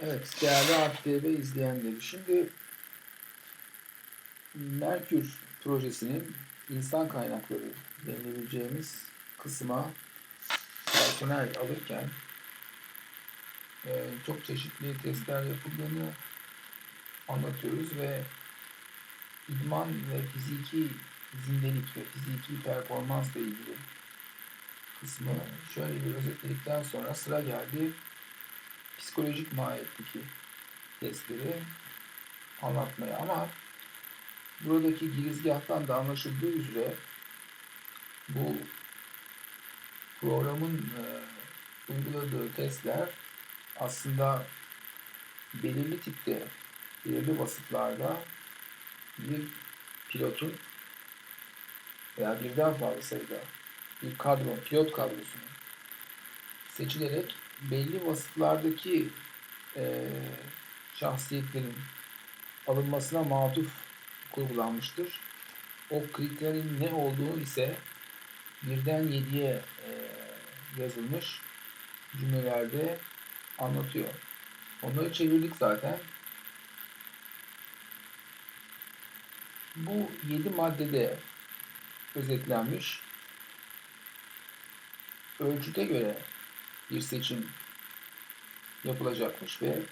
Evet, değerli ATV izleyenleri. Şimdi Merkür projesinin insan kaynakları denilebileceğimiz kısma personel alırken e, çok çeşitli testler yapıldığını anlatıyoruz ve idman ve fiziki zindelik ve fiziki performansla ilgili kısmı şöyle bir özetledikten sonra sıra geldi psikolojik mahiyetteki testleri anlatmaya. Ama buradaki girizgahtan da anlaşıldığı üzere bu programın e, uyguladığı testler aslında belirli tipte, belirli vasıflarda bir pilotun veya birden fazla sayıda bir kadro, pilot kadrosunun seçilerek belli vasıflardaki e, şahsiyetlerin alınmasına matuf kurgulanmıştır. O kriterin ne olduğunu ise birden yediye e, yazılmış cümlelerde anlatıyor. Onları çevirdik zaten. Bu yedi maddede özetlenmiş. Ölçüte göre bir seçim yapılacakmış ve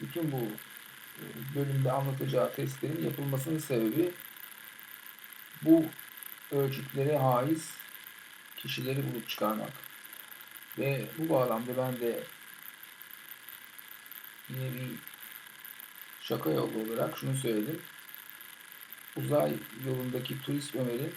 bütün bu e, bölümde anlatacağı testlerin yapılmasının sebebi bu ölçütlere haiz kişileri bulup çıkarmak. Ve bu bağlamda ben de yine bir şaka yolu olarak şunu söyledim. Uzay yolundaki turist Ömer'in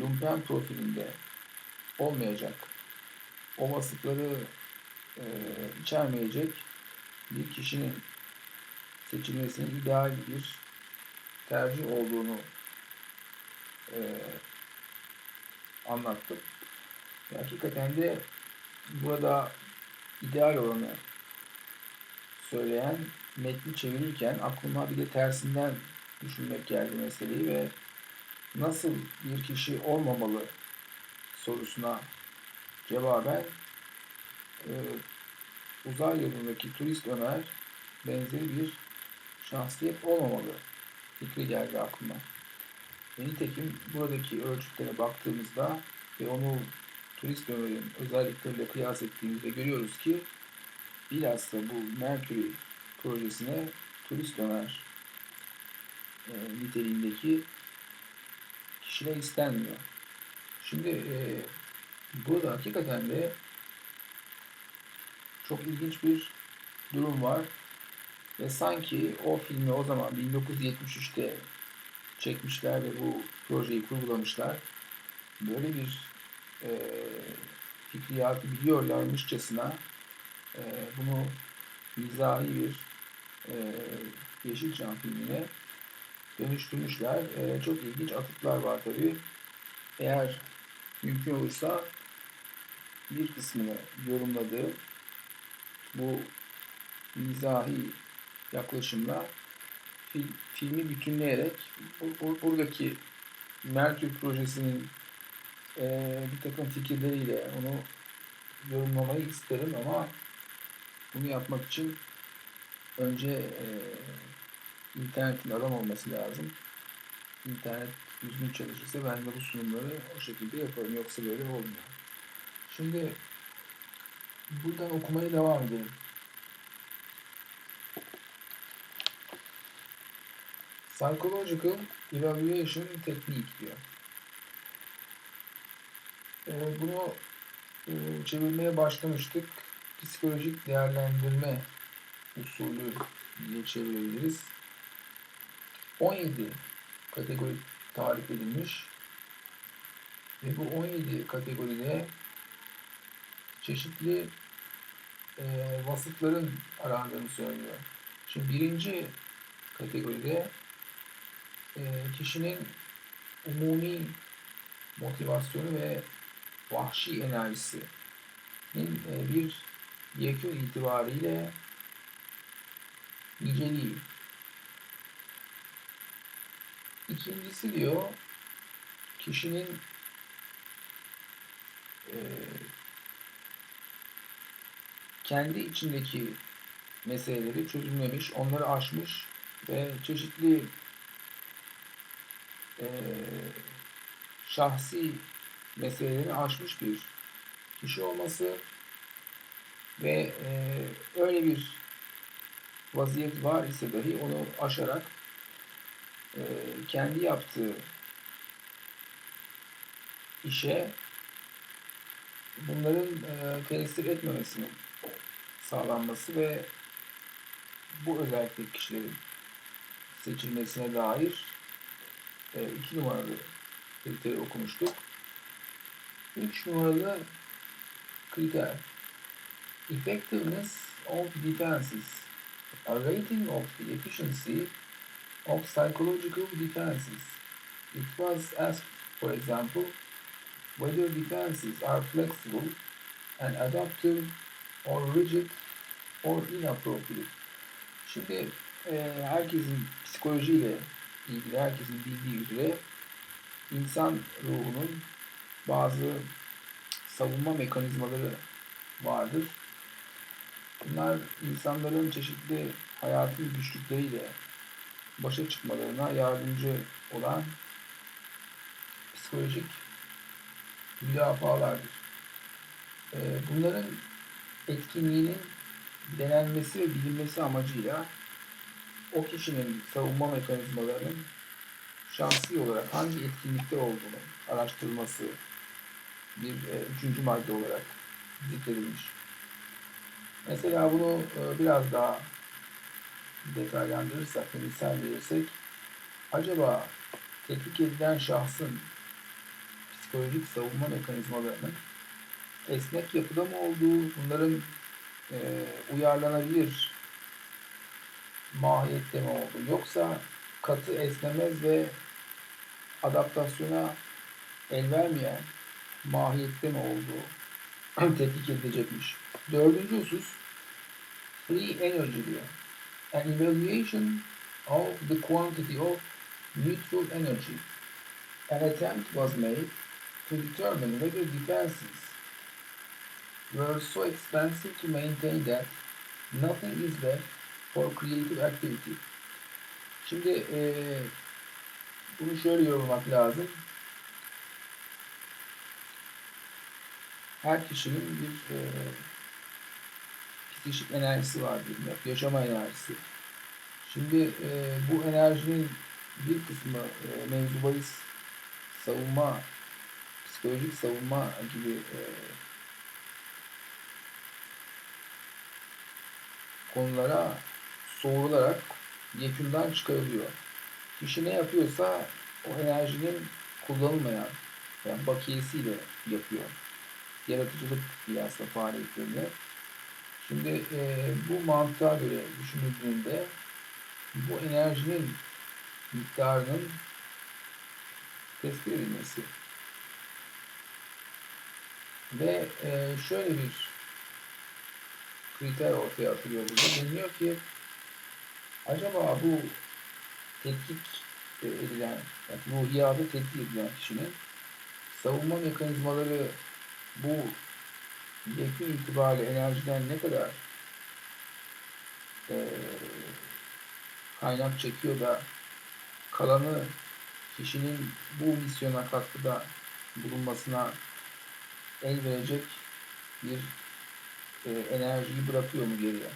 lumpen profilinde olmayacak o e, içermeyecek bir kişinin seçilmesinin ideal bir tercih olduğunu e, anlattım. Hakikaten de burada ideal olanı söyleyen metni çevirirken aklıma bir de tersinden düşünmek geldi meseleyi ve nasıl bir kişi olmamalı sorusuna cevaben e, uzay yolundaki turist Ömer benzeri bir şahsiyet olmamalı fikri geldi aklıma. Ve nitekim buradaki ölçütlere baktığımızda ve onu turist Ömer'in özellikleriyle kıyas ettiğimizde görüyoruz ki bilhassa bu Mercury projesine turist Ömer e, niteliğindeki kişiler istenmiyor. Şimdi e, Burada hakikaten de çok ilginç bir durum var. Ve sanki o filmi o zaman 1973'te çekmişler ve bu projeyi kurgulamışlar. Böyle bir e, fikriyatı biliyorlarmışçasına e, bunu mizahi bir e, Yeşilçam filmine dönüştürmüşler. E, çok ilginç atıklar var tabii. Eğer mümkün olursa bir kısmını yorumladığı bu mizahi yaklaşımla fil, filmi bütünleyerek bu, bu, buradaki Merkür projesinin e, bir takım fikirleriyle onu yorumlamayı isterim ama bunu yapmak için önce e, internetin adam olması lazım. İnternet düzgün çalışırsa ben de bu sunumları o şekilde yaparım. Yoksa böyle olmuyor. Şimdi buradan okumaya devam edelim. Psychological Evaluation Technique diyor. Ee, bunu e, çevirmeye başlamıştık. Psikolojik değerlendirme usulü diye çevirebiliriz. 17 kategori tarif edilmiş. Ve bu 17 kategoride çeşitli e, vasıfların arandığını söylüyor. Şimdi birinci kategoride e, kişinin umumi motivasyonu ve vahşi enerjisinin e, bir yekün itibariyle niceliği. İkincisi diyor kişinin e, kendi içindeki meseleleri çözümlemiş, onları aşmış ve çeşitli eee, şahsi meselelerini aşmış bir kişi olması ve eee, öyle bir vaziyet var ise dahi onu aşarak eee, kendi yaptığı işe bunların eee, tesir etmemesinin sağlanması ve bu özellikle kişilerin seçilmesine dair e, iki numaralı kriteri okumuştuk. Üç numaralı kriter effectiveness of defenses a rating of the efficiency of psychological defenses. It was asked, for example, whether defenses are flexible and adaptive or rigid or inappropriate. Şimdi e, herkesin psikolojiyle ilgili, herkesin bildiği üzere insan ruhunun bazı savunma mekanizmaları vardır. Bunlar insanların çeşitli hayatın güçlükleriyle başa çıkmalarına yardımcı olan psikolojik müdafalardır. E, bunların etkinliğinin denenmesi ve bilinmesi amacıyla o kişinin savunma mekanizmalarının şahsi olarak hangi etkinlikte olduğunu araştırılması bir e, üçüncü madde olarak zikredilmiş. Mesela bunu e, biraz daha detaylandırırsak misal verirsek acaba tetkik edilen şahsın psikolojik savunma mekanizmalarının esnek yapıda mı olduğu, bunların e, uyarlanabilir mahiyette mi oldu? Yoksa katı esnemez ve adaptasyona el vermeyen mahiyette mi olduğu tetkik edilecekmiş. Dördüncü husus free energy diyor. An evaluation of the quantity of neutral energy. An attempt was made to determine whether defenses were so expensive to maintain that nothing is left for creative activity. Şimdi eee bunu şöyle yorumlamak lazım. Her kişinin bir eee psikik enerjisi var diyelim, yaşama enerjisi. Şimdi eee, bu enerjinin bir kısmı eee mevzu bahis savunma, psikolojik savunma gibi eee konulara soğurularak yekünden çıkarılıyor. Kişi ne yapıyorsa o enerjinin kullanılmayan yani bakiyesiyle yapıyor. Yaratıcılık piyasa faaliyetlerini. Şimdi e, bu mantığa göre düşünüldüğünde bu enerjinin miktarının tespit edilmesi ve e, şöyle bir kriter ortaya atılıyor burada. Deniliyor ki acaba bu tetkik e, edilen, yani ruhiyada tetkik edilen kişinin savunma mekanizmaları bu yekün itibariyle enerjiden ne kadar e, kaynak çekiyor da kalanı kişinin bu misyona katkıda bulunmasına el verecek bir e, enerjiyi bırakıyor mu geriye?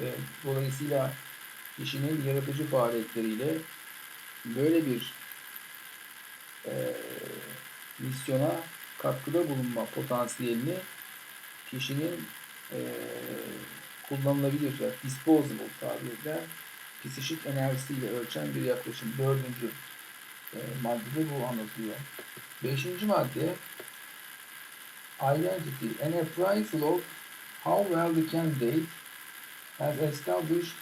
Ve dolayısıyla kişinin yaratıcı faaliyetleriyle böyle bir e, misyona katkıda bulunma potansiyelini kişinin e, kullanılabilir, yani disposable tabirle psikik enerjisiyle ölçen bir yaklaşım. Dördüncü e, maddede bu anlatılıyor. Beşinci madde identity, appraisal of how well the candidate has established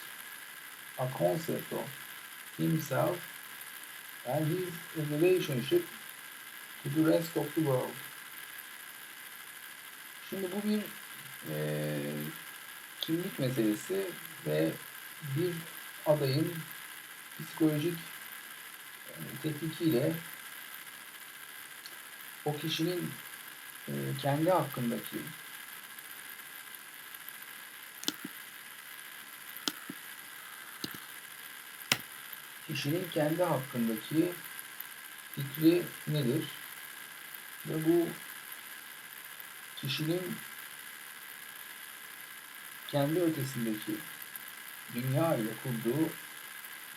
a concept of himself and his relationship to the rest of the world. Şimdi bu bir eee, kimlik meselesi ve bir adayın psikolojik e, tetkikiyle o kişinin e, kendi hakkındaki kişinin kendi hakkındaki fikri nedir? Ve bu kişinin kendi ötesindeki dünya ile kurduğu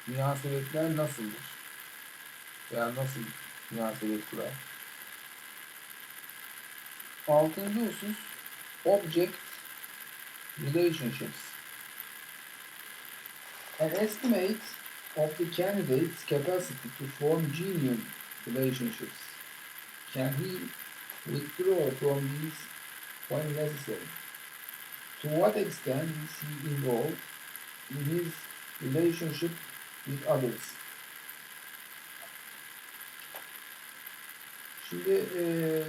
münasebetler nasıldır? Veya nasıl münasebet kurar? Altıncı husus object relationships. An estimate of the candidate's capacity to form genuine relationships. Can he withdraw from these when necessary? To what extent is he involved in his relationship with others? Şimdi eee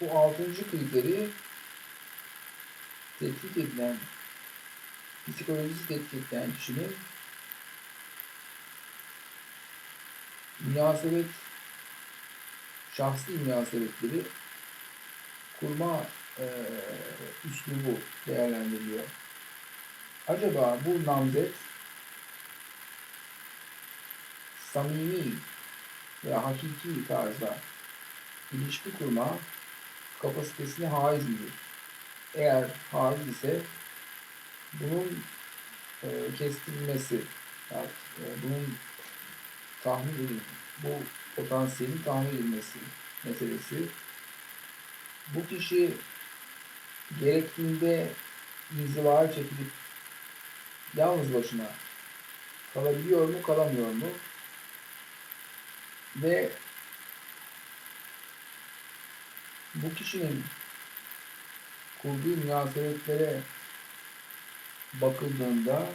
bu altıncı kriteri tetkik edilen, psikolojisi tetkik edilen kişinin münasebet, şahsi münasebetleri kurma eee üslubu değerlendiriliyor. Acaba bu namzet samimi veya hakiki tarzda ilişki kurma kapasitesine haiz midir? Eğer haiz ise bunun e, kestirilmesi, yani, e, bunun tahmin edilmesi, bu potansiyelin tahmin edilmesi meselesi. Bu kişi gerektiğinde inzivaya çekilip yalnız başına kalabiliyor mu, kalamıyor mu? Ve bu kişinin kurduğu münasebetlere bakıldığında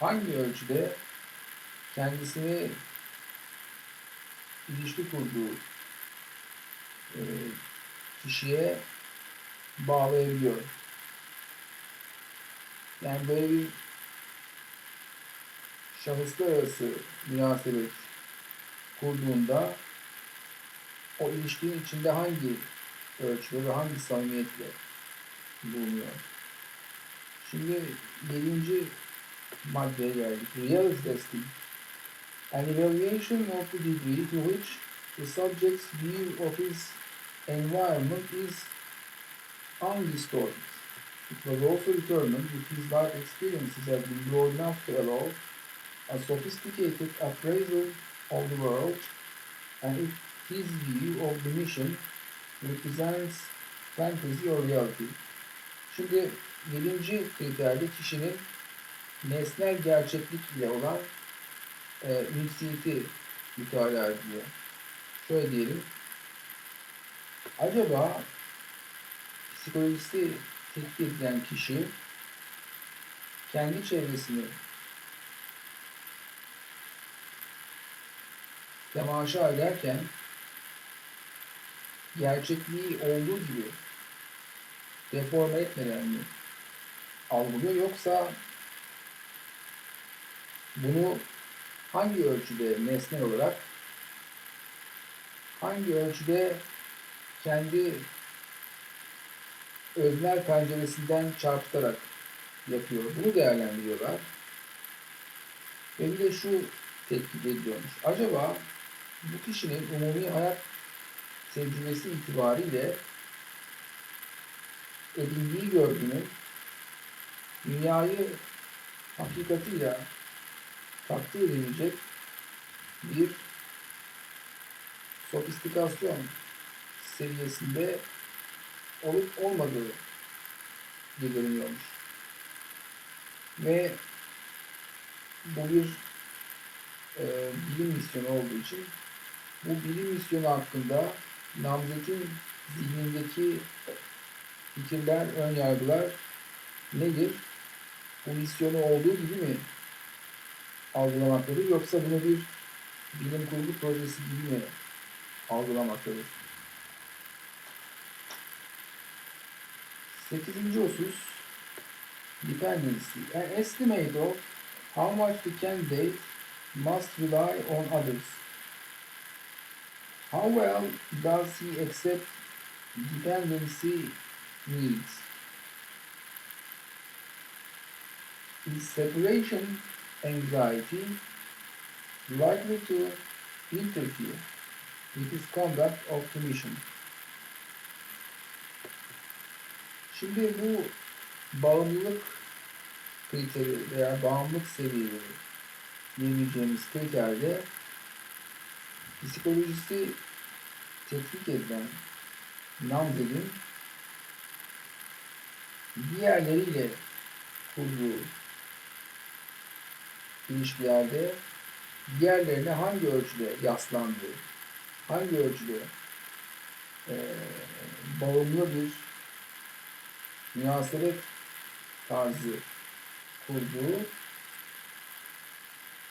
hangi ölçüde kendisini ilişki kurduğu e, kişiye bağlayabiliyor. Yani böyle bir şahıslar arası münasebet kurduğunda o ilişkinin içinde hangi ölçüde ve hangi samimiyetle bulunuyor. Şimdi yedinci maddeye geldik. Reality testing. An evaluation of the degree to which the subject's view of his environment is undistorted. It was also determined that his life experiences have been broad enough to allow a sophisticated appraisal of the world and if his view of the mission represents fantasy or reality. Şimdi birinci kriterde kişinin nesnel gerçeklik ile olan e, ünsiyeti mütalaa ediliyor. Şöyle diyelim. Acaba psikolojisi tetkik edilen kişi kendi çevresini temaşa ederken gerçekliği olduğu gibi deforme etmeden mi algılıyor yoksa bunu hangi ölçüde nesnel olarak hangi ölçüde kendi öznel penceresinden çarpıtarak yapıyor. Bunu değerlendiriyorlar. Bir de şu tetkik ediliyormuş. Acaba bu kişinin umumi hayat tecrübesi itibariyle edindiği görgünün dünyayı hakikatiyle takdir edilecek bir sofistikasyon seviyesinde olup olmadığı bildiriliyormuş. Ve bu bir e, bilim misyonu olduğu için bu bilim misyonu hakkında namzetin zihnindeki fikirler, ön yargılar nedir? Bu misyonu olduğu gibi mi algılamaktadır yoksa bunu bir bilim kurgu projesi gibi mi algılamaktadır? Sekizinci husus dependency. An estimate of how much the candidate must rely on others. How well does he accept dependency needs? Is separation anxiety likely to interfere with his conduct of the mission. Şimdi bu bağımlılık kriteri veya bağımlılık seviyeleri diyebileceğimiz kriterde psikolojisi tetkik edilen Namzed'in diğerleriyle kurduğu ilişkilerde diğerlerine hangi ölçüde yaslandığı, hangi ölçüde eee bağımlı bir münasebet tarzı kurduğu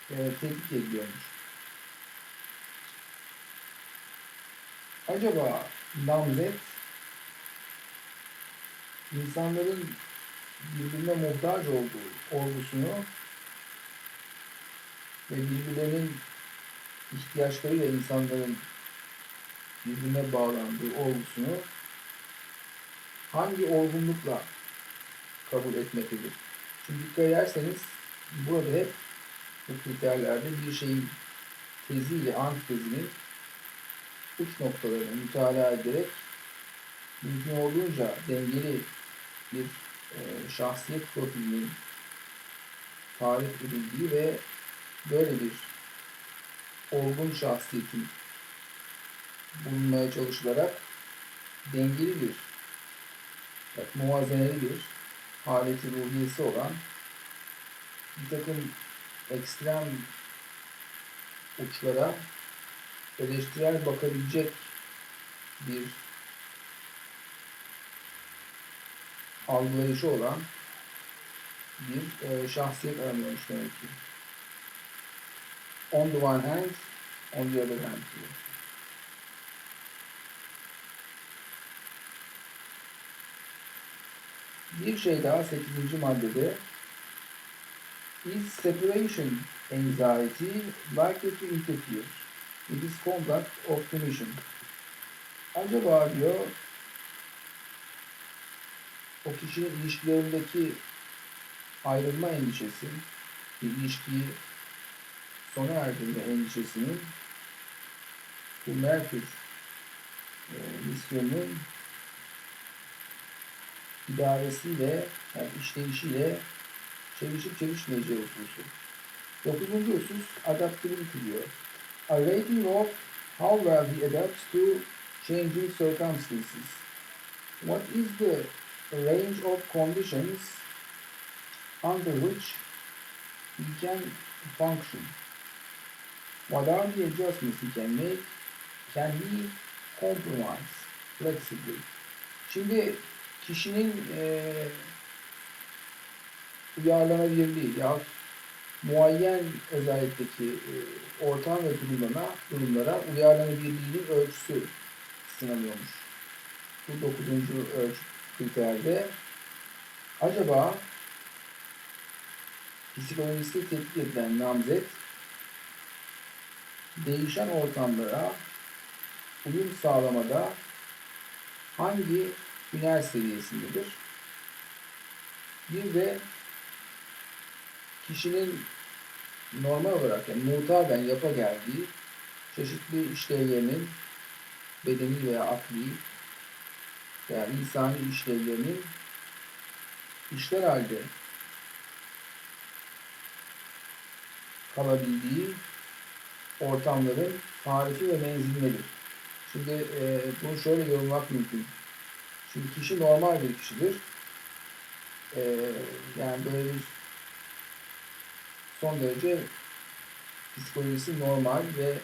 eee tetkik ediliyormuş. Acaba namzet insanların birbirine muhtaç olduğu olgusunu ve birbirlerinin ihtiyaçlarıyla insanların birbirine bağlandığı olgusunu hangi olgunlukla kabul etmektedir? Çünkü dikkat ederseniz burada hep bu kriterlerde bir şeyin teziyle antitezinin uç noktalarını mütalaa ederek mümkün olduğunca dengeli bir e, şahsiyet profilinin tarif edildiği ve böyle bir olgun şahsiyetin bulunmaya çalışılarak dengeli bir evet, muvazeneli bir haleti ruhiyesi olan bir takım ekstrem uçlara eleştirel bakabilecek bir algılayışı olan bir e, şahsiyet aranıyormuş demek ki. On the one hand, on the other hand. Bir şey daha 8. maddede is separation anxiety likely to interfere with his conduct of the mission. Acaba diyor o kişinin ilişkilerindeki ayrılma endişesi, bir ilişkiyi sona erdirme endişesinin bu Merkür e, misyonunun idaresiyle, yani işleyişiyle çelişip çelişmeyeceği hususu. Dokuzuncu husus adaptability diyor. A rating of how well he adapts to changing circumstances. What is the range of conditions under which he can function? The adjustments he can make? Can he compromise flexibly? Şimdi kişinin eee uyarlanabilirliği ya muayyen özellikteki e, ortam ve durumlara, durumlara uyarlanabilirliğinin ölçüsü sınanıyormuş. Bu dokuzuncu ölçü kriterde acaba psikolojisi tetkik edilen namzet değişen ortamlara uyum sağlamada hangi hüner seviyesindedir? Bir de kişinin normal olarak yani mutaben yapa geldiği çeşitli işlevlerinin bedeni veya akli veya insani işlevlerinin işler halde kalabildiği ortamların tarifi ve menzili nedir? Şimdi e, bunu şöyle yorumlamak mümkün. Şimdi kişi normal bir kişidir. E, yani böyle bir son derece psikolojisi normal ve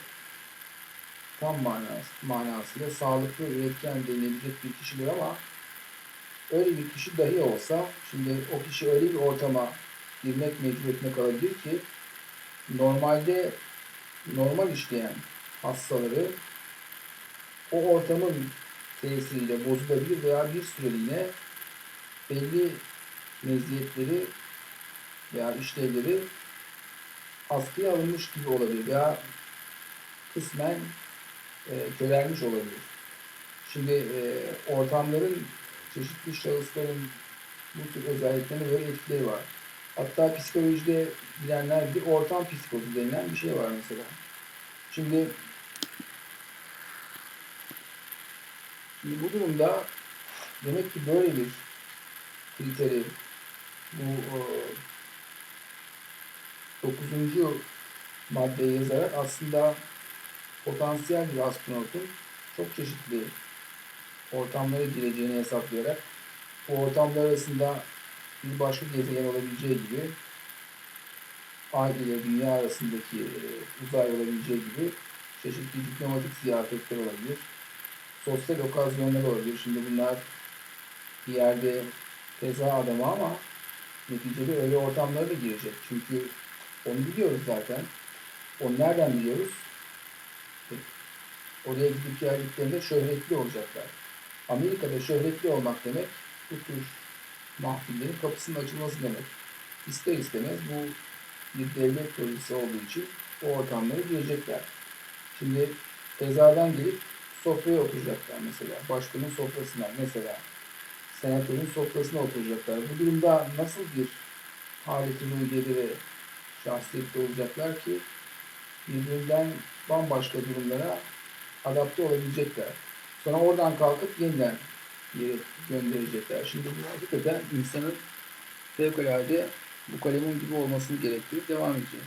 tam manası, manasıyla sağlıklı, üretken denilebilecek bir kişidir ama öyle bir kişi dahi olsa şimdi o kişi öyle bir ortama girmek mecburiyetine kalabilir ki normalde normal işleyen hastaları o ortamın tesiriyle bozulabilir veya bir süreliğine belli meziyetleri veya işlevleri askıya alınmış gibi olabilir veya kısmen e, körelmiş olabilir. Şimdi e, ortamların çeşitli şahısların bu tür özelliklerine böyle etkileri var. Hatta psikolojide bilenler bir ortam psikozu denilen bir şey var mesela. Şimdi Şimdi bu durumda demek ki böyle bir kriteri bu e, 9. maddeyi yazarak aslında potansiyel bir astronotun çok çeşitli ortamlara gireceğini hesaplayarak bu ortamlar arasında bir başka gezegen olabileceği gibi Ay ile Dünya arasındaki e, uzay olabileceği gibi çeşitli diplomatik ziyaretler olabilir sosyal okazyonlar olabilir. Şimdi bunlar bir yerde teza adamı ama neticede öyle ortamlara da girecek. Çünkü onu biliyoruz zaten. Onu nereden biliyoruz? E, Oraya gidip geldiklerinde şöhretli olacaklar. Amerika'da şöhretli olmak demek bu tür mahfillerin kapısının açılması demek. İster istemez bu bir devlet projesi olduğu için o ortamlara girecekler. Şimdi tezadan gelip sofraya oturacaklar mesela. Başkanın sofrasına mesela. Senatörün sofrasına oturacaklar. Bu durumda nasıl bir haleti ruhiyede ve şahsiyette olacaklar ki birbirinden bambaşka durumlara adapte olabilecekler. Sonra oradan kalkıp yeniden yere gönderecekler. Şimdi bu hakikaten insanın fevkalade bu kalemin gibi olmasını gerektirip devam edeceğiz.